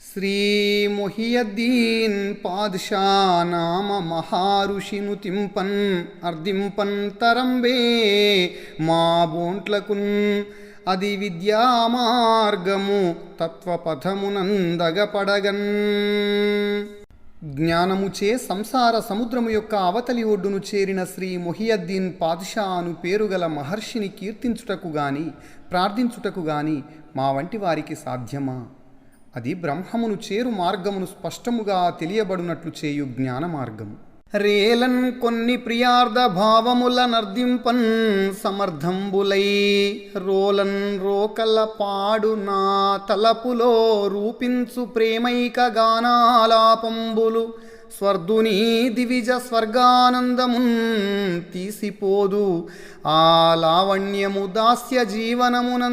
శ్రీ మొహియద్దీన్ పాద్షా నామ మహారుషిను తింపన్ అర్దింపన్ తరంబే మా బోంట్లకున్ అది విద్యా మార్గము తత్వపథమునందగపడగన్ జ్ఞానముచే సంసార సముద్రము యొక్క అవతలి ఒడ్డును చేరిన శ్రీ మొహియద్దీన్ పాద్షా అను పేరుగల మహర్షిని కీర్తించుటకు గాని ప్రార్థించుటకు గాని మా వంటి వారికి సాధ్యమా? అది బ్రహ్మమును చేరు మార్గమును స్పష్టముగా తెలియబడునట్లు చేయు జ్ఞాన మార్గము. రేలన్ కొన్ని ప్రియార్థ భావముల నర్దింపన్ సమర్థంబులై రోలన్ రోకల పాడు నా తలపులో రూపించు ప్రేమైక గానాలాపంబులు. స్వర్ధుని దివిజ స్వర్గానందమున్ తీసిపోదు. ఆ లావణ్యము దాస్య జీవనమునందర్ధంబుగా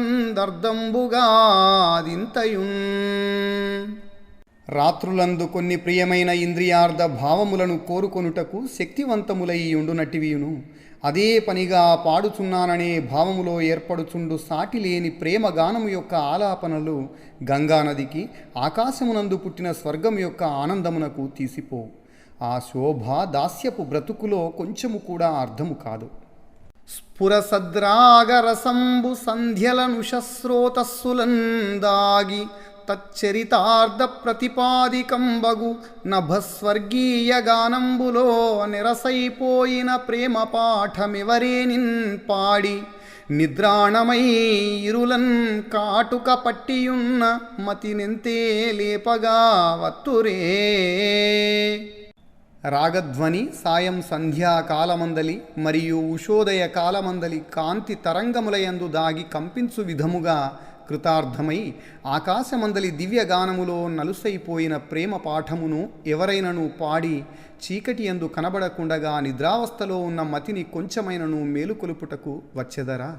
దింతయున్ రాత్రులందు కొన్ని ప్రియమైన ఇంద్రియార్థ భావములను కోరుకొనుటకు శక్తివంతములై ఉండునట్టివియును అదే పనిగా పాడుచున్నాననే భావములో ఏర్పడుచుండు సాటి లేని ప్రేమ గానము యొక్క ఆలాపనలు గంగానదికి ఆకాశమునందు పుట్టిన స్వర్గం యొక్క ఆనందమునకు తీసిపో. ఆ శోభ దాస్యపు బ్రతుకులో కొంచెము కూడా అర్థము కాదు. స్ఫురసద్రాగరసంబు సంధ్యలనుషస్రోతస్సులందాగి తచ్చరితార్థ ప్రతిపాదికంబగు నభస్వర్గీయ గానంబులో నిరసైపోయిన ప్రేమ పాఠమివరేనిన్ పాడి నిద్రాణమై ఇరులన్ కాటుక పట్టియున్న మతినెంతే లేపగా వత్తురే. రాగధ్వని సాయం సంధ్యాకాలమందలి మరియు ఉషోదయ కాలమందలి కాంతి తరంగములయందు దాగి కంపించు విధముగా కృతార్థమై ఆకాశమందలి దివ్యగానములో నలుసైపోయిన ప్రేమ పాఠమును ఎవరైనను పాడి చీకటి ఎందు కనబడకుండగా నిద్రావస్థలో ఉన్న మతిని కొంచెమైనను మేలుకొలుపుటకు వచ్చెదరా?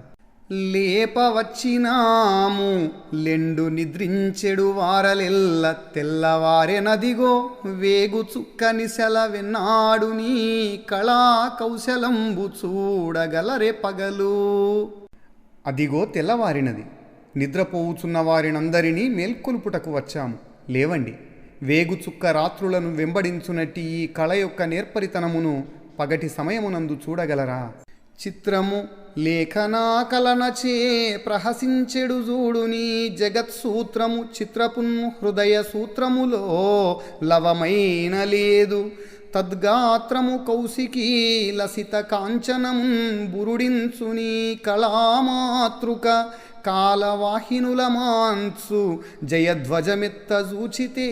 లేపవచ్చినాము లెండు నిద్రించెడు వారలెల్ల తెల్లవారెనదిగో వేగు చుక్కని సెలవెన్నాడు నీ కళా కౌశలంబు చూడగలరే పగలు. అదిగో తెల్లవారినది నిద్రపోవుచున్న వారినందరినీ మేల్కొలుపుటకు వచ్చాము. లేవండి. వేగుచుక్క రాత్రులను వెంబడించునట్టి ఈ కళ యొక్క నేర్పరితనమును పగటి సమయమునందు చూడగలరా? చిత్రము లేఖనాకలనచే ప్రహసించెడు చూడుని జగత్సూత్రము. చిత్రపున్ హృదయ సూత్రములో లవమైన లేదు. తద్గాత్రము కౌశికీ లసిత కాంచనం బురుడించుని కళామాతృక. కాలవాహినుల మాన్సు జయధ్వజమెత్త సూచితే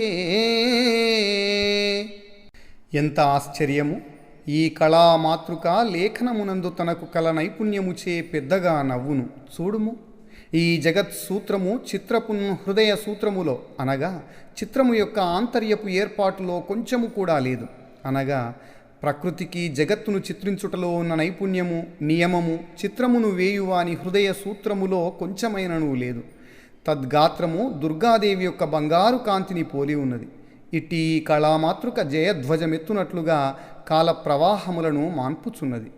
ఎంత ఆశ్చర్యము! ఈ కళా మాతృక లేఖనమునందు తనకు కల నైపుణ్యముచే పెద్దగా నవ్వును. చూడుము! ఈ జగత్ సూత్రము చిత్రపు హృదయ సూత్రములో అనగా చిత్రము యొక్క ఆంతర్యపు ఏర్పాటులో కొంచెము కూడా లేదు. అనగా ప్రకృతికి జగత్తును చిత్రించుటలో ఉన్న నైపుణ్యము నియమము చిత్రమును వేయువాని హృదయ సూత్రములో కొంచెమైనను లేదు. తద్గాత్రము దుర్గాదేవి యొక్క బంగారు కాంతిని పోలి ఉన్నది. ఇట్టి కళామాతృక జయధ్వజమెత్తునట్లుగా కాల ప్రవాహములను మాన్పుచున్నది.